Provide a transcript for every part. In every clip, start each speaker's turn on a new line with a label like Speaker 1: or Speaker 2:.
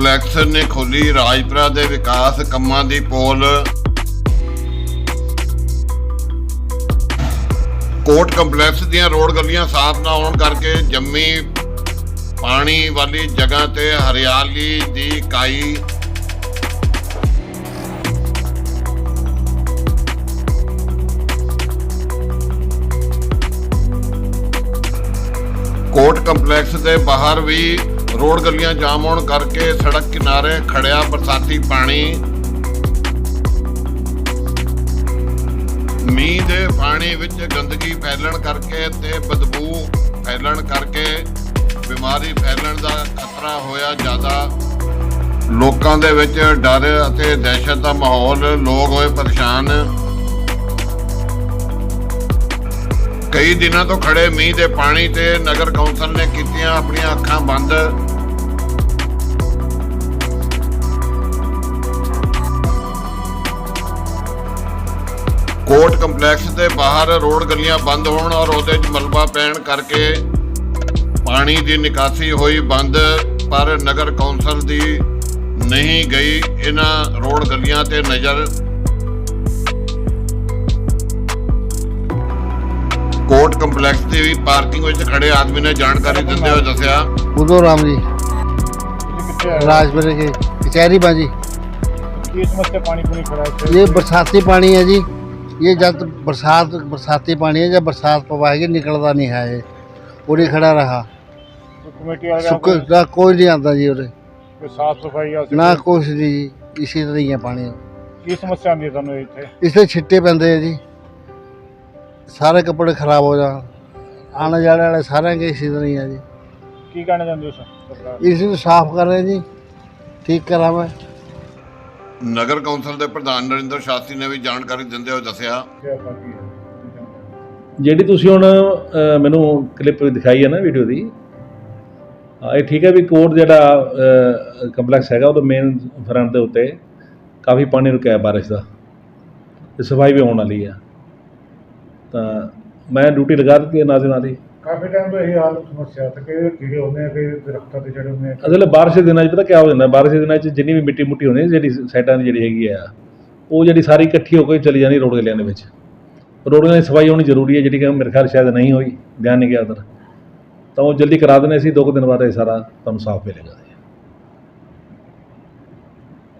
Speaker 1: Complex ਨੇ ਖੋਲੀ ਰਾਜਪੁਰਾ ਦੇ ਵਿਕਾਸ ਕੰਮਾਂ ਦੀ ਪੋਲ। ਕੋਟ ਕੰਪਲੈਕਸ ਦੀਆਂ ਰੋਡ ਗਲੀਆਂ ਸਾਫ਼ ਨਾ ਹੋਣ ਕਰਕੇ ਜੰਮੀ ਪਾਣੀ ਵਾਲੀ ਜਗ੍ਹਾ ਤੇ ਹਰਿਆਲੀ ਦੀ ਕਾਈ। ਕੋਟ ਕੰਪਲੈਕਸ ਦੇ ਬਾਹਰ ਵੀ ਰੋਡ ਗਲੀਆਂ ਜਾਮ ਹੋਣ ਕਰਕੇ ਸੜਕ ਕਿਨਾਰੇ ਖੜਿਆ ਬਰਸਾਤੀ ਪਾਣੀ। ਮੀਂਹ ਦੇ ਪਾਣੀ ਵਿੱਚ ਗੰਦਗੀ ਫੈਲਣ ਕਰਕੇ ਤੇ ਬਦਬੂ ਫੈਲਣ ਕਰਕੇ ਬਿਮਾਰੀ ਫੈਲਣ ਦਾ ਖਤਰਾ ਹੋਇਆ ਜ਼ਿਆਦਾ। ਲੋਕਾਂ ਦੇ ਵਿੱਚ ਡਰ ਅਤੇ ਦਹਿਸ਼ਤ ਦਾ ਮਾਹੌਲ, ਲੋਕ ਹੋਏ ਪਰੇਸ਼ਾਨ। ਕਈ ਦਿਨਾਂ ਤੋਂ ਖੜੇ ਮੀਂਹ ਦੇ ਪਾਣੀ ਤੇ ਨਗਰ ਕੌਂਸਲ ਨੇ ਕੀਤੀਆਂ ਆਪਣੀਆਂ ਅੱਖਾਂ ਬੰਦ। ਕੋਰਟ ਕੰਪਲੈਕਸ ਦੇ ਬਾਹਰ ਰੋਡ ਗਲੀਆਂ ਬੰਦ ਹੋਣ ਔਰ ਉਹਦੇ 'ਚ ਮਲਬਾ ਪੈਣ ਕਰਕੇ ਪਾਣੀ ਦੀ ਨਿਕਾਸੀ ਹੋਈ ਬੰਦ ਪਰ ਨਗਰ ਕੌਂਸਲ ਦੀ ਨਹੀਂ ਗਈ ਇਹਨਾਂ ਰੋਡ ਗਲੀਆਂ ਤੇ ਨਜ਼ਰ ਕੋਰਟ ਕੰਪਲੈਕਸ ਦੀ ਵੀ ਪਾਰਕਿੰਗ ਵਿੱਚ ਖੜੇ ਆਦਮੀ ਨੇ ਜਾਣਕਾਰੀ ਦਿੰਦੇ ਹੋਏ ਦੱਸਿਆ
Speaker 2: उदो राम जी
Speaker 3: कितने आए?
Speaker 2: राजपुर के कचहरी बाजी
Speaker 3: ये समस्या पानी पूरी खड़ा है
Speaker 2: ये बरसाती पानी है जी ये जब बरसात बरसाती पानी है जब बरसात पवाएगी निकलता नहीं है ये पूरी खड़ा रहा
Speaker 3: तो कमेटी वाले
Speaker 2: सुख
Speaker 3: आपको
Speaker 2: ना कोई नहीं आता जी उरे
Speaker 3: कोई साफ सफाई या
Speaker 2: ना कुछ नहीं जी इसी तरह ही है पानी
Speaker 3: ਕੀ ਸਮੱਸਿਆ ਆਉਂਦੀ ਹੈ ਤੁਹਾਨੂੰ ਇੱਥੇ
Speaker 2: इससे छिट्टे पैंदे है जी सारे कपड़े खराब हो जान आने जाने वाले सारे के इसी तरह ही है जी
Speaker 3: ਕੀ ਕਹਿਣਾ ਚਾਹੁੰਦੇ ਹੋ ਸਰਕਾਰ
Speaker 2: इसी को साफ करें जी ठीक करा मैं
Speaker 1: ਨਗਰ ਕੌਂਸਲ ਦੇ ਪ੍ਰਧਾਨ ਨਰਿੰਦਰ ਸ਼ਾਸਤਰੀ ਨੇ ਵੀ ਜਾਣਕਾਰੀ ਦਿੰਦੇ ਹੋਏ ਦੱਸਿਆ।
Speaker 3: ਹੈ।
Speaker 4: ਜਿਹੜੀ ਤੁਸੀਂ ਹੁਣ ਅ, ਮੈਨੂੰ ਕਲਿੱਪ ਦਿਖਾਈ ਹੈ ਨਾ ਵੀਡੀਓ ਦੀ ਹਾਂ, ਇਹ ਠੀਕ ਹੈ ਵੀ ਕੋਰਟ ਜਿਹੜਾ ਕੰਪਲੈਕਸ ਹੈਗਾ ਉਹਦੇ ਮੇਨ ਫਰੰਟ ਦੇ ਉੱਤੇ ਕਾਫੀ ਪਾਣੀ ਰੁਕਿਆ ਹੈ ਬਾਰਿਸ਼ ਦਾ। ਤੇ ਸਫ਼ਾਈ ਵੀ ਹੋਣ ਵਾਲੀ ਹੈ। ਤਾਂ ਮੈਂ ਡਿਊਟੀ ਲਗਾ ਦਿੱਤੀ ਹੈ ਨਾਲ ਦੀ ਨਾਲ ਹੀ।
Speaker 3: ਕਾਫੀ ਟਾਈਮ ਤੋਂ ਇਹ ਹਾਲ ਸਮੱਸਿਆ ਤੇ ਕਈ ਕੀੜੇ ਹੁੰਦੇ ਆ ਕਈ ਦਰਖਤਾਂ ਤੇ ਚੜੇ ਹੁੰਦੇ ਆ।
Speaker 4: ਅਸਲ ਬਾਰਿਸ਼ ਦੇ ਦਿਨਾਂ 'ਚ ਪਤਾ ਕੀ ਹੋ ਜਾਂਦਾ? ਬਾਰਿਸ਼ ਦੇ ਦਿਨਾਂ 'ਚ ਜਿੰਨੀ ਵੀ ਮਿੱਟੀ ਮੁੱਟੀ ਹੁੰਦੀ ਹੈ ਜਿਹੜੀ ਸਾਈਡਾਂ ਦੀ ਜਿਹੜੀ ਹੈਗੀ ਆ ਉਹ ਜਿਹੜੀ ਸਾਰੀ ਇਕੱਠੀ ਹੋ ਕੇ ਚਲੀ ਜਾਂਦੀ ਰੋਡ ਗਲਿਆਂ ਦੇ ਵਿੱਚ। ਰੋਡ ਗਲਿਆਂ ਦੀ ਸਫ਼ਾਈ ਹੋਣੀ ਜ਼ਰੂਰੀ ਹੈ ਜਿਹੜੀ ਕਿ ਮੇਰੇ ਖਿਆਲ ਸ਼ਾਇਦ ਨਹੀਂ ਹੋਈ ਧਿਆਨ ਨਹੀਂ ਗਿਆ ਉਧਰ। ਤਾਂ ਉਹ ਜਲਦੀ ਕਰਾ ਦੇਣੇ ਸੀ ਦੋ ਕੁ ਦਿਨ ਬਾਅਦ ਇਹ ਸਾਰਾ ਤੁਹਾਨੂੰ ਸਾਫ਼ ਮਿਲੇਗਾ।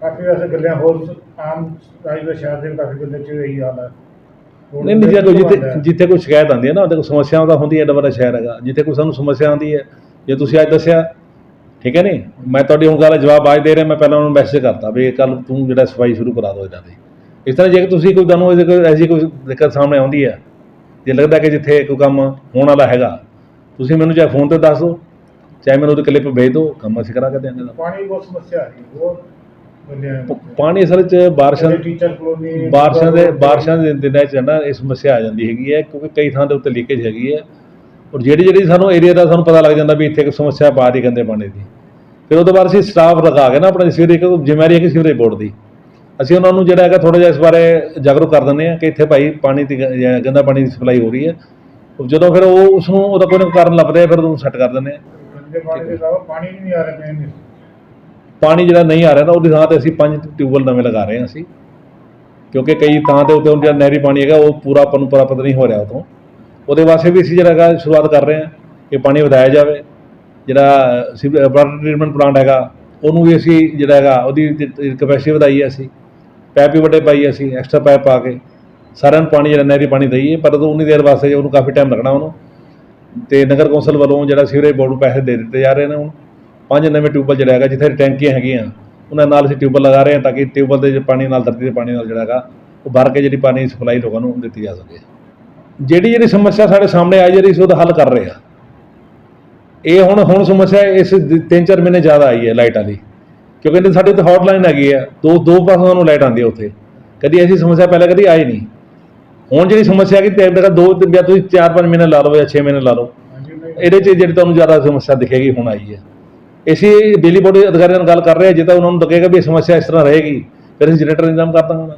Speaker 3: ਕਾਫੀ ਵੈਸੇ ਗੱਲਾਂ ਹੋਰ ਆਮ ਰਾਜ ਦੇ ਸ਼ਹਿਰ ਦੇ ਕਾਫੀ ਗੱਲਾਂ ਚ ਇਹੀ ਹਾਲ ਹੈ
Speaker 4: ਨਹੀਂ ਨਹੀਂ ਜੇ ਕੋਈ ਜਿੱਥੇ ਜਿੱਥੇ ਕੋਈ ਸ਼ਿਕਾਇਤ ਆਉਂਦੀ ਹੈ ਨਾ ਉਹਦੇ ਕੋਈ ਸਮੱਸਿਆ ਤਾਂ ਹੁੰਦੀ ਹੈ ਐਡਾ ਵੱਡਾ ਸ਼ਹਿਰ ਹੈਗਾ। ਜਿੱਥੇ ਕੋਈ ਸਾਨੂੰ ਸਮੱਸਿਆ ਆਉਂਦੀ ਹੈ ਜੇ ਤੁਸੀਂ ਅੱਜ ਦੱਸਿਆ ਠੀਕ ਹੈ ਨਹੀਂ ਮੈਂ ਤੁਹਾਡੀ ਹੁਣ ਗੱਲ ਦਾ ਜਵਾਬ ਅੱਜ ਦੇ ਰਿਹਾ ਮੈਂ ਪਹਿਲਾਂ ਉਹਨੂੰ ਮੈਸੇਜ ਕਰਤਾ ਵੀ ਕੱਲ ਤੂੰ ਜਿਹੜਾ ਸਫ਼ਾਈ ਸ਼ੁਰੂ ਕਰਾ ਦਿਓ ਇਹਨਾਂ ਦੀ ਇਸ ਤਰ੍ਹਾਂ ਜੇ ਤੁਸੀਂ ਕੋਈ ਤੁਹਾਨੂੰ ਇਹਦੇ ਕੋਈ ਐਸੀ ਕੋਈ ਦਿੱਕਤ ਸਾਹਮਣੇ ਆਉਂਦੀ ਹੈ ਜੇ ਲੱਗਦਾ ਕਿ ਜਿੱਥੇ ਕੋਈ ਕੰਮ ਹੋਣ ਵਾਲਾ ਹੈਗਾ ਤੁਸੀਂ ਮੈਨੂੰ ਚਾਹੇ ਫੋਨ ਤੇ ਦੱਸ ਦਿਓ ਚਾਹੇ ਮੈਨੂੰ ਉਹਦੇ ਕਲਿੱਪ ਭੇਜ ਦਿਓ ਕੰਮ ਅਸੀਂ ਕਰਾ ਕੇ ਦਿਆਂਗੇ।
Speaker 3: ਪਾਣੀ ਬਹੁਤ ਸਮੱਸਿਆ ਹੈ ਬਹੁਤ ਗੱਲਾਂ
Speaker 4: ਪ- ਪਾਣੀ ਅਸਲ 'ਚ ਬਾਰਿਸ਼ਾਂ
Speaker 3: ਟੀਚਰ ਕਲੋਨੀ
Speaker 4: ਬਾਰਿਸ਼ਾਂ ਦੇ ਬਾਰਿਸ਼ਾਂ ਦੇ ਦਿਨਾਂ 'ਚ ਨਾ ਇਹ ਸਮੱਸਿਆ ਆ ਜਾਂਦੀ ਹੈਗੀ ਹੈ ਕਿਉਂਕਿ ਕਈ ਥਾਂ ਦੇ ਉੱਤੇ ਲੀਕੇਜ ਹੈਗੀ ਹੈ। ਔਰ ਜਿਹੜੀ ਜਿਹੜੀ ਸਾਨੂੰ ਏਰੀਆ ਦਾ ਸਾਨੂੰ ਪਤਾ ਲੱਗ ਜਾਂਦਾ ਵੀ ਇੱਥੇ ਇੱਕ ਸਮੱਸਿਆ ਪਾ ਰਹੀ ਗੰਦੇ ਪਾਣੀ ਦੀ। ਫਿਰ ਉਹਦੇ ਬਾਅਦ ਅਸੀਂ ਸਟਾਫ ਲਗਾ ਕੇ ਨਾ ਆਪਣੇ ਸਿਰ ਇੱਕ ਜ਼ਿੰਮੇਵਾਰੀ ਹੈ ਕਿ ਸੀਵਰੇਜ ਬੋਰਡ ਦੀ। ਅਸੀਂ ਉਹਨਾਂ ਨੂੰ ਜਿਹੜਾ ਹੈਗਾ ਥੋੜਾ ਜਿਹਾ ਇਸ ਬਾਰੇ ਜਾਗਰੂਕ ਕਰ ਦਿੰਦੇ ਹਾਂ ਕਿ ਇੱਥੇ ਭਾਈ ਪਾਣੀ ਦੀ ਗ- ਜਾਂ ਗੰਦਾ ਪਾਣੀ ਦੀ ਸਪਲਾਈ ਹੋ ਰਹੀ ਹੈ। ਜਦੋਂ ਫਿਰ ਉਹ ਉਸ ਨੂੰ ਉਹਦਾ ਕੋਈ ਨਾ ਕੋਈ ਕਾਰਨ ਲੱਭਦੇ ਆ ਫਿਰ ਉਹਨੂੰ ਸੈੱਟ ਕਰ ਦਿੰਦੇ ਆ।
Speaker 3: ਗੰਦੇ ਪਾਣੀ ਦੇ ਇਲਾਵਾ ਪਾਣੀ ਨਹੀਂ ਆ ਰਿਹਾ ਮੇਨ
Speaker 4: ਪਾਣੀ ਜਿਹੜਾ ਨਹੀਂ ਆ ਰਿਹਾ ਨਾ ਉਹਦੀ ਥਾਂ ਤੇ ਅਸੀਂ ਪੰਜ ਟਿਊਬਵੈਲ ਨਵੇਂ ਲਗਾ ਰਹੇ ਹਾਂ ਅਸੀਂ। ਕਿਉਂਕਿ ਕਈ ਥਾਂ ਦੇ ਉੱਤੇ ਹੁਣ ਜਿਹੜਾ ਨਹਿਰੀ ਪਾਣੀ ਹੈਗਾ, ਉਹ ਪੂਰਾ ਆਪਾਂ ਨੂੰ ਪ੍ਰਾਪਤ ਨਹੀਂ ਹੋ ਰਿਹਾ ਉਤੋਂ। ਉਹਦੇ ਵਾਸਤੇ ਵੀ ਅਸੀਂ ਜਿਹੜਾ ਹੈਗਾ, ਸ਼ੁਰੂਆਤ ਕਰ ਰਹੇ ਹਾਂ ਕਿ ਪਾਣੀ ਵਧਾਇਆ ਜਾਵੇ। ਜਿਹੜਾ ਵਾਟਰ ਟ੍ਰੀਟਮੈਂਟ ਪਲਾਂਟ ਹੈਗਾ, ਉਹਨੂੰ ਵੀ ਅਸੀਂ ਜਿਹੜਾ ਹੈਗਾ, ਉਹਦੀ ਕਪੈਸਿਟੀ ਵਧਾਈ ਹੈ ਅਸੀਂ। ਪੈਪ ਵੀ ਵੱਡੇ ਪਾਈ ਅਸੀਂ ਐਕਸਟਰਾ ਪੈਪ ਪਾ ਕੇ। ਸਾਰਿਆਂ ਨੂੰ ਪਾਣੀ ਜਿਹੜਾ ਨਹਿਰੀ ਪਾਣੀ ਦਈਏ, ਪਰ ਉਹ ਉਨੀ ਦੇਰ ਵਾਸਤੇ ਉਹਨੂੰ ਕਾਫੀ ਟਾਈਮ ਲੱਗਣਾ ਉਹਨੂੰ। ਤੇ ਨਗਰ ਕੌਂਸਲ ਵੱਲੋਂ ਜਿਹੜਾ ਸੀਵਰੇਜ ਬੋਰਡ ਨੂੰ ਪੈਸੇ ਦੇ ਦਿੱਤੇ ਜਾ ਰਹੇ ਨੇ ਹੁਣ। ਪੰਜ ਨਵੇਂ ਟਿਊਬਲ ਜਿਹੜਾ ਹੈਗਾ ਜਿੱਥੇ ਟੈਂਕੀਆਂ ਹੈਗੀਆਂ ਉਹਨਾਂ ਨਾਲ ਅਸੀਂ ਟਿਊਬਲ ਲਗਾ ਰਹੇ ਹਾਂ ਤਾਂ ਕਿ ਟਿਊਬਲ ਦੇ ਪਾਣੀ ਨਾਲ ਧਰਤੀ ਦੇ ਪਾਣੀ ਨਾਲ ਜਿਹੜਾ ਹੈਗਾ ਉਹ ਭਰ ਕੇ ਜਿਹੜੀ ਪਾਣੀ ਸਪਲਾਈ ਲੋਕਾਂ ਨੂੰ ਦਿੱਤੀ ਜਾ ਸਕੇ। ਜਿਹੜੀ ਜਿਹੜੀ ਸਮੱਸਿਆ ਸਾਡੇ ਸਾਹਮਣੇ ਆਈ ਜਿਹੜੀ ਸੀ ਉਹਦਾ ਹੱਲ ਕਰ ਰਹੇ ਆ ਇਹ ਹੁਣ ਹੁਣ ਸਮੱਸਿਆ ਇਸ ਦ- ਤਿੰਨ ਚਾਰ ਮਹੀਨੇ ਜ਼ਿਆਦਾ ਆਈ ਹੈ ਲਾਈਟ ਵਾਲੀ ਕਿਉਂਕਿ ਇਹਦੇ ਸਾਡੇ ਤੇ ਹੌਟਲਾਈਨ ਹੈਗੀ ਆ ਦੋ ਦੋ ਪਾਸੋਂ ਨੂੰ ਲਾਈਟ ਆਉਂਦੀ ਹੈ ਉੱਥੇ। ਕਦੀ ਐਸੀ ਸਮੱਸਿਆ ਪਹਿਲਾਂ ਕਦੀ ਆਈ ਨਹੀਂ। ਹੁਣ ਜਿਹੜੀ ਸਮੱਸਿਆ ਹੈਗੀ ਤੇ ਜਿਹੜਾ ਦੋ ਤਿੰਨ ਜਾਂ ਤੁਸੀਂ ਚਾਰ ਪੰਜ ਮਹੀਨੇ ਲਾ ਲਓ ਜਾਂ 6 ਮਹੀਨੇ ਲਾ ਲਓ ਇਹਦੇ 'ਚ ਜਿਹੜੀ ਤੁਹਾਨੂੰ ਜ਼ਿਆਦਾ ਸਮੱਸਿਆ ਦਿਖੇਗੀ ਹੁਣ ਆਈ ਹੈ। ਇਸੇ ਬਿਜਲੀ ਬੋਰਡ ਦੇ ਅਧਿਕਾਰੀਆਂ ਨਾਲ ਗੱਲ ਕਰ ਰਹੇ ਹਾਂ ਜੇ ਤਾਂ ਉਹਨਾਂ ਨੂੰ ਲੱਗੇਗਾ ਵੀ ਇਹ ਸਮੱਸਿਆ ਇਸ ਤਰ੍ਹਾਂ ਰਹੇਗੀ, ਫਿਰ ਅਸੀਂ ਜਨਰੇਟਰ ਇੰਤਜ਼ਾਮ ਕਰ ਦਾਂਗੇ ਉਹਨਾਂ